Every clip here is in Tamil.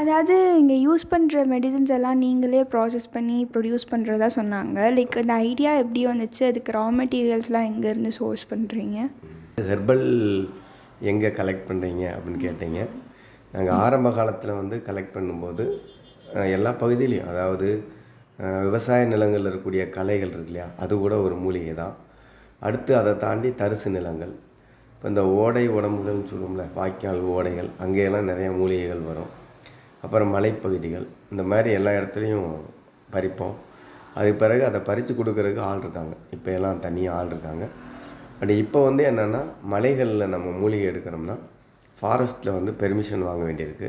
அதாவது இங்கே யூஸ் பண்ணுற மெடிசன்ஸ் எல்லாம் நீங்களே ப்ராசஸ் பண்ணி ப்ரொடியூஸ் பண்ணுறதா சொன்னாங்க. லைக் அந்த ஐடியா எப்படி வந்துச்சு? அதுக்கு ரா மெட்டீரியல்ஸ்லாம் எங்கேருந்து சோர்ஸ் பண்ணுறீங்க ஹெர்பல் எங்கே கலெக்ட் பண்ணுறீங்க அப்படின்னு கேட்டீங்க. நாங்கள் ஆரம்ப காலத்தில் வந்து கலெக்ட் பண்ணும்போது எல்லா பகுதியிலையும் அதாவது விவசாய நிலங்களில் இருக்கக்கூடிய கலைகள் இருக்கு இல்லையா? அது கூட ஒரு மூலிகை தான். அடுத்து அதை தாண்டி தரிசு நிலங்கள். இப்போ இந்த ஓடை உடம்புகள்னு சொல்லுவோம்ல வாய்க்கால் ஓடைகள் அங்கேயெல்லாம் நிறைய மூலிகைகள் வரும். அப்புறம் மலைப்பகுதிகள் இந்த மாதிரி எல்லா இடத்துலையும் பறிப்போம். அதுக்கு பிறகு அதை பறித்து கொடுக்குறதுக்கு ஆள் இருக்காங்க. இப்போ எல்லாம் தனியாக ஆள் இருக்காங்க. பட் இப்போ வந்து என்னென்னா மலைகளில் நம்ம மூலிகை எடுக்கணும்னா ஃபாரஸ்ட்டில் வந்து பெர்மிஷன் வாங்க வேண்டியிருக்கு.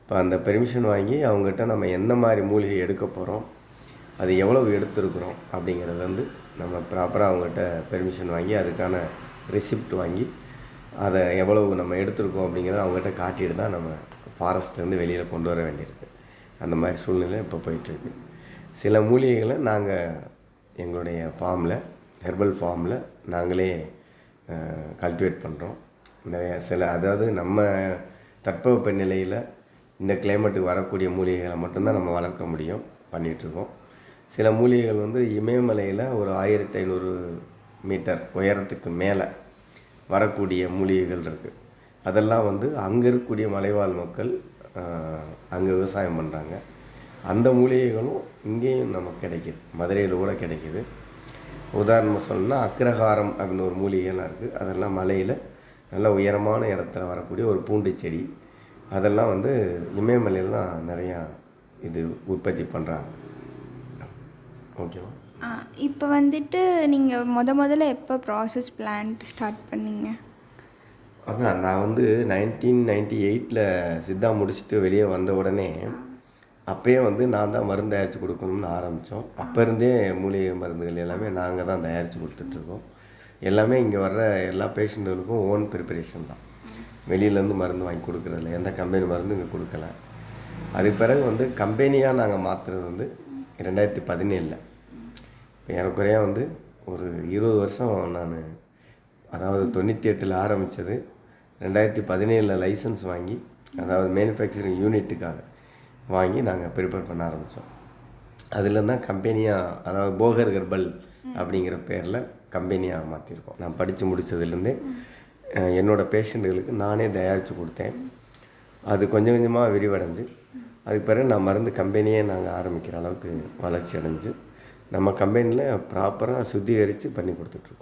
இப்போ அந்த பெர்மிஷன் வாங்கி அவங்ககிட்ட நம்ம எந்த மாதிரி மூலிகை எடுக்க போகிறோம் அது எவ்வளவு எடுத்துருக்குறோம் அப்படிங்கிறத வந்து நம்ம ப்ராப்பராக அவங்ககிட்ட பெர்மிஷன் வாங்கி அதுக்கான ரெசிப்ட் வாங்கி அதை எவ்வளவு நம்ம எடுத்துருக்கோம் அப்படிங்கிறத அவங்ககிட்ட காட்டிட்டு தான் நம்ம ஃபாரஸ்ட்லேருந்து வெளியில் கொண்டு வர வேண்டியிருக்கு. அந்த மாதிரி சூழ்நிலை இப்போ போயிட்டுருக்கு. சில மூலிகைகளை நாங்கள் எங்களுடைய ஃபார்மில் ஹெர்பல் ஃபார்மில் நாங்களே கல்டிவேட் பண்ணுறோம் நிறைய சில அதாவது நம்ம தட்பவெப்ப நிலையில் இந்த கிளைமேட்டுக்கு வரக்கூடிய மூலிகைகளை மட்டும்தான் நம்ம வளர்க்க முடியும் பண்ணிகிட்ருக்கோம் சில மூலிகைகள் வந்து இமயமலையில் ஒரு ஆயிரத்தி ஐநூறு மீட்டர் உயரத்துக்கு மேலே வரக்கூடிய மூலிகைகள் இருக்குது அதெல்லாம் வந்து அங்கே இருக்கக்கூடிய மலைவாழ் மக்கள் அங்கே விவசாயம் பண்ணுறாங்க அந்த மூலிகைகளும் இங்கேயும் நமக்கு கிடைக்கிது. மதுரையில் கூட கிடைக்கிது. உதாரணமாக சொல்லணும்னா அக்ரஹாரம் அப்படின்னு ஒரு மூலிகைலாம் இருக்குது அதெல்லாம் மலையில் நல்ல உயரமான இடத்துல வரக்கூடிய ஒரு பூண்டு செடி அதெல்லாம் வந்து இமயமலையில் தான் நிறையா இது உற்பத்தி பண்ணுறாங்க ஓகேவா இப்போ வந்துட்டு நீங்கள் முத முதல்ல எப்போ ப்ராசஸ் பிளான்ட் ஸ்டார்ட் பண்ணீங்க? அதான் நான் வந்து நைன்டீன் நைன்டி எயிட்டில் சித்தா முடிச்சுட்டு வெளியே வந்த உடனே அப்போயே வந்து நான் தான் மருந்து தயாரித்து கொடுக்கணும்னு ஆரம்பித்தோம் அப்போ இருந்தே மூலிகை மருந்துகள் எல்லாமே நாங்கள் தான் தயாரித்து கொடுத்துட்ருக்கோம். எல்லாமே இங்கே வர்ற எல்லா பேஷண்ட்டுகளுக்கும் ஓன் ப்ரிப்பரேஷன் தான். வெளியிலேருந்து மருந்து வாங்கி கொடுக்குறதில்ல எந்த கம்பெனி மருந்து இங்கே கொடுக்கல. அதுக்கு பிறகு வந்து கம்பெனியாக நாங்கள் மாற்றுறது வந்து ரெண்டாயிரத்தி பதினேழில். இப்போ ஏறக்குறையாக வந்து ஒரு இருபது வருஷம் நான் அதாவது தொண்ணூற்றி எட்டில் ஆரம்பித்தது ரெண்டாயிரத்தி பதினேழில் லைசன்ஸ் வாங்கி அதாவது மேனுஃபேக்சரிங் யூனிட்டுக்காக வாங்கி நாங்கள் ப்ரிப்பேர் பண்ண ஆரம்பித்தோம் அதில் தான் கம்பெனியாக அதாவது போகர் ஹெர்பல் அப்படிங்கிற பேரில் கம்பெனியாக மாற்றிருக்கோம் நான் படித்து முடித்ததுலேருந்தே என்னோடய பேஷண்ட்டுகளுக்கு நானே தயாரித்து கொடுத்தேன். அது கொஞ்சம் கொஞ்சமாக விரிவடைஞ்சு அதுக்கு பிறகு நான் மருந்து கம்பெனியே நாங்கள் ஆரம்பிக்கிற அளவுக்கு வளர்ச்சி அடைஞ்சு நம்ம கம்பெனியில் ப்ராப்பராக சுத்திகரித்து பண்ணி கொடுத்துட்ருக்கோம்